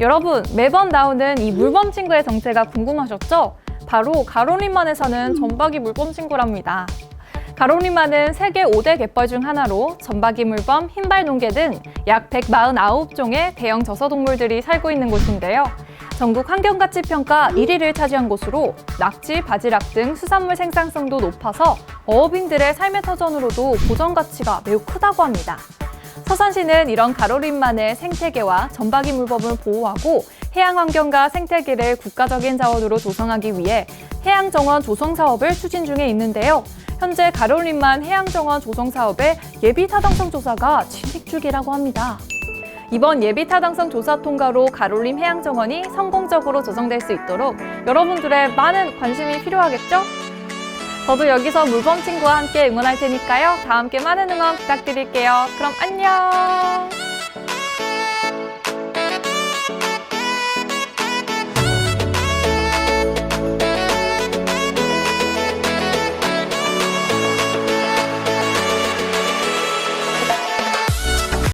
여러분, 매번 나오는 이 물범 친구의 정체가 궁금하셨죠? 바로 가로림만에 사는 점박이 물범 친구랍니다. 가로림만은 세계 5대 갯벌 중 하나로 점박이 물범, 흰발 농개 등 약 149종의 대형 저서동물들이 살고 있는 곳인데요. 전국 환경가치 평가 1위를 차지한 곳으로 낙지, 바지락 등 수산물 생산성도 높아서 어업인들의 삶의 터전으로도 보전 가치가 매우 크다고 합니다. 서산시는 이런 가로림만의 생태계와 점박이 물범을 보호하고 해양 환경과 생태계를 국가적인 자원으로 조성하기 위해 해양 정원 조성 사업을 추진 중에 있는데요. 현재 가로림만 해양 정원 조성 사업의 예비 타당성 조사가 진행 중이라고 합니다. 이번 예비 타당성 조사 통과로 가롤림 해양정원이 성공적으로 조성될 수 있도록 여러분들의 많은 관심이 필요하겠죠? 저도 여기서 물범 친구와 함께 응원할 테니까요. 다 함께 많은 응원 부탁드릴게요. 그럼 안녕!